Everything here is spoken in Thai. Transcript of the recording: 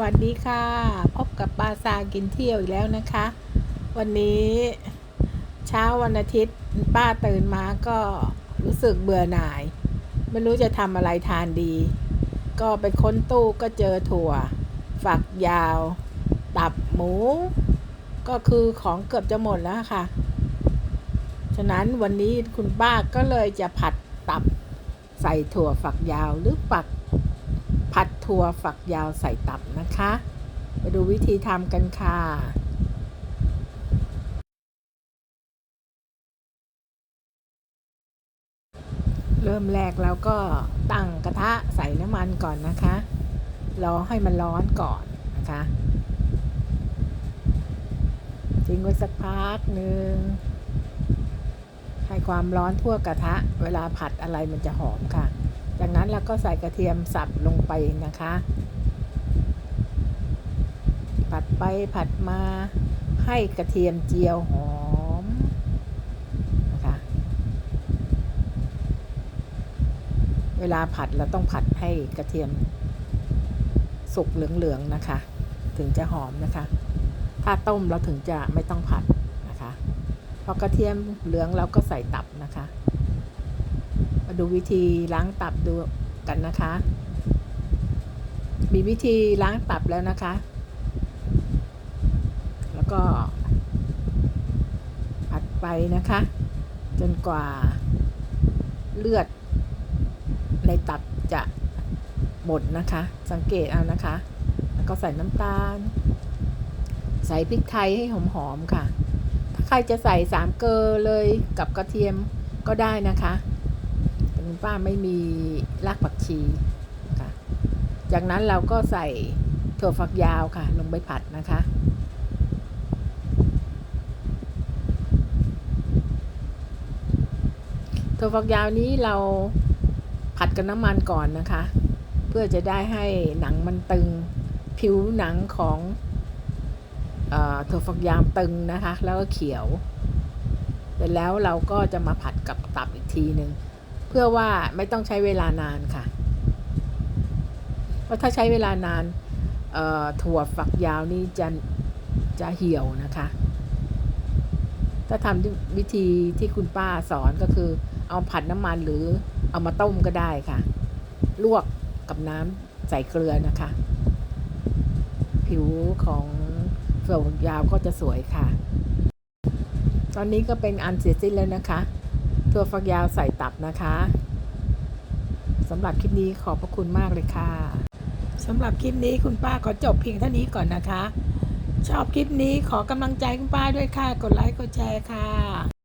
วัสดีค่ะ พบกับปาซากินเที่ยวอีกแล้วนะคะ วันนี้เช้าวันอาทิตย์ ป้าตื่นมาก็รู้สึกเบื่อหน่าย ไม่รู้จะทำอะไรทานดี ก็ไปค้นตู้ก็เจอถั่ว ฝักยาว ตับหมู ก็คือของเกือบจะหมดแล้วค่ะ ฉะนั้นวันนี้คุณป้าก็เลยจะผัดตับใส่ถั่วฝักยาวหรือฝัก ถั่วฝักยาวใส่ตับนะคะมาดูวิธีทำกันค่ะเริ่มแรกเราก็ตั้งกระทะใส่น้ำมันก่อนนะคะ รอให้มันร้อนก่อนนะคะทิ้งไว้สักพักหนึ่งให้ความร้อนทั่วกระทะ เวลาผัดอะไรมันจะหอมค่ะ จากนั้นเราก็ใส่กระเทียมสับลงไปนะคะ ผัดไปผัดมาให้กระเทียมเจียวหอมนะคะ เวลาผัดเราต้องผัดให้กระเทียมสุกเหลืองๆนะคะ ถึงจะหอมนะคะ ถ้าต้มเราถึงจะไม่ต้องผัดนะคะ พอกระเทียมเหลืองเราก็ใส่ตับนะคะ ดูวิธีล้างตับดูกันนะคะ มีวิธีล้างตับแล้วนะคะ แล้วก็ผัดไปนะคะ จนกว่าเลือดในตับจะหมดนะคะ สังเกตเอานะคะ แล้วก็ใส่น้ำตาล ใส่พริกไทยให้หอมๆค่ะ ถ้าใครจะใส่สามเกลอเลยกับกระเทียมก็ได้นะคะ ป้าไม่มีรากผักชีค่ะ จากนั้นเราก็ใส่ถั่วฝักยาวค่ะ ลงไปผัดนะคะ ถั่วฝักยาวนี้เราผัดกับน้ำมันก่อนนะคะ เพื่อจะได้ให้หนังมันตึง ผิวหนังของเถั่วฝักยาวตึงนะคะ แล้วก็เขียวเสร็จแล้วเราก็จะมาผัดกับตับอีกทีหนึ่ง พื่อว่าไม่ต้องใช้เวลานานค่ะ เพราะถ้าใช้เวลานานถั่วฝักยาวนี่จะจะเหี่ยวนะคะ ถ้าทำวิธีที่คุณป้าสอนก็คือ เอาผัดน้ำมันหรือเอามาต้มก็ได้ค่ะ ลวกกับน้ำใส่เกลือนะคะ ผิวของถั่วฝักยาวก็จะสวยค่ะ ตอนนี้ก็เป็นอันเสร็จสิ้นแล้วนะคะ ถั่วฝักยาวใส่ตับนะคะสำหรับคลิปนี้ขอบพระคุณมากเลยค่ะสำหรับคลิปนี้คุณป้าขอจบเพียงเท่านี้ก่อนนะคะ ชอบคลิปนี้ขอกำลังใจคุณป้าด้วยค่ะ กดไลค์กดแชร์ค่ะ